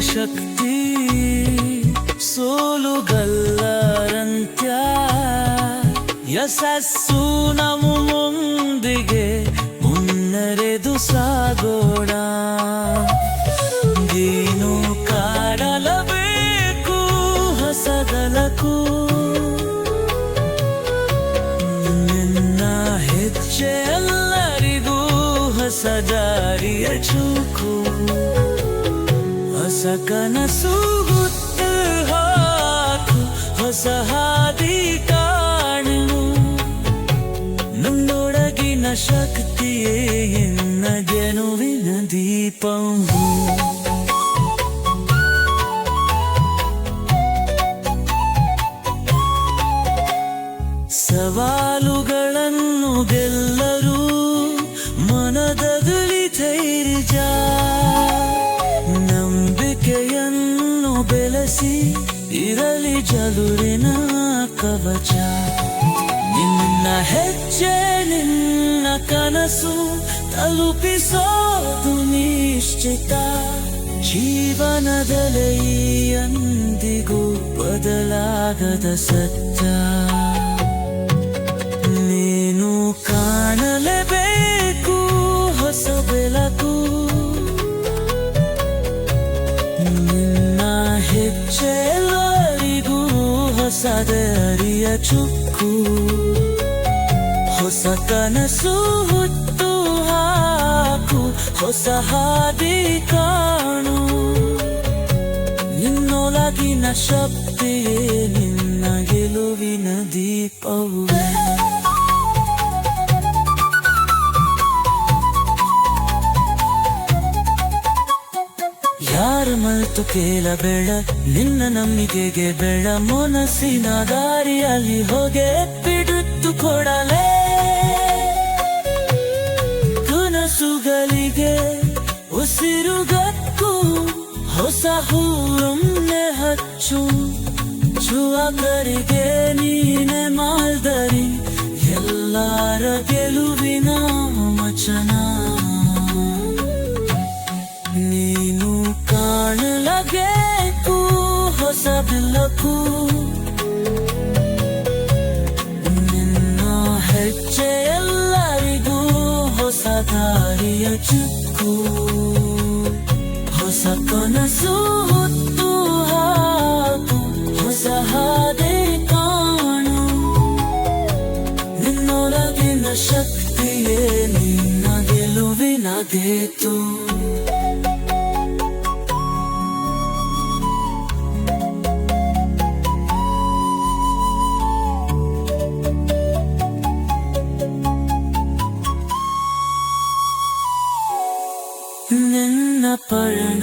ಶಕ್ತಿ ಸೋಲುಗಲ್ಲರಂತ್ಯ ಯಶಸ್ಸು ನಮ್ಮ ಮುಂದಿಗೆ ಮುನ್ನರೆದು ಸಾಗೋಣ. ನೀನು ಕಾಡಲಬೇಕು ಹಸದಲಕು ನಿನ್ನ ಹೆಜ್ಜೆ ಎಲ್ಲರಿಗೂ ಹೊಸ ಚೂಕು. ಹೊಸ ಕನಸು ಹುಟ್ಟು ಹಾಕು, ಹೊಸ ಹಾದಿ ಕಾಣು ನನ್ನೊಳಗಿನ ಶಕ್ತಿಯೇ ಎನ್ನ ಗೆಲುವಿನ ದೀಪವು. ಸವಾಲುಗಳನ್ನು ಗೆಲ್ಲರೂ ಮನದಗಲಿ ಇರಲಿ ಜಲುರಿನ ಕವಚ. ನಿನ್ನ ಹೆಜ್ಜೆ ನಿನ್ನ ಕನಸು ತಲುಪಿಸೋದು ನಿಶ್ಚಿತ. ಜೀವನದಲ್ಲಿ ಎಂದಿಗೂ ಬದಲಾಗದ ಸತ್ಯ. ಹೊಸ ದಾರಿಯ ಚುಕ್ಕು, ಹೊಸ ಕನಸು ಹುತ್ತು ಹಾಕು, ಹೊಸ ಹಾದಿ ಕಾಣು. ನಿನ್ನೊಳಗಿನ ಶಕ್ತಿಯೇ ನಿನ್ನ ಗೆಲುವಿನ ದೀಪವು. ಯಾರ ಕೇಳ ಕೇಳಬೇಡ, ನಿನ್ನ ನಂಬಿಕೆಗೆ ಬೇಡ, ಮನಸ್ಸಿನ ದಾರಿಯಲ್ಲಿ ಹೋಗೆ ಬಿಡುತ್ತು ಕೊಡಲೇ. ಕನಸುಗಳಿಗೆ ಉಸಿರುಗಕ್ಕು ಹೊಸ ಹೂರೊಮ್ಮೆ ಹಚ್ಚು. ಚುವಕರಿಗೆ ನೀನೆ ಮಾಲ್ದರಿ, ಎಲ್ಲರ ಗೆಲುವಿನ ವಚನ. ಬೆಳಕು ನಿನ್ನ ಹೆಜ್ಜೆ ಎಲ್ಲರಿಗೂ ಹೊಸ ದಾರಿಯ ಚುಕ್ಕು. ಹೊಸ ಕಾಣು. ನಿನ್ನೊಳಗಿನ ಶಕ್ತಿಯೇ ನಿನ್ನ ಗೆಲುವಿನ ಗೇತು. ನಿನ್ನ ಪಯಣ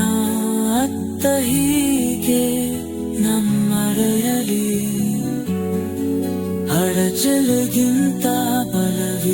ಅತ್ತ ಹೀಗೆ ನಮ್ಮರೆಯಲಿ. ಅಡಚಲಿಗಿಂತ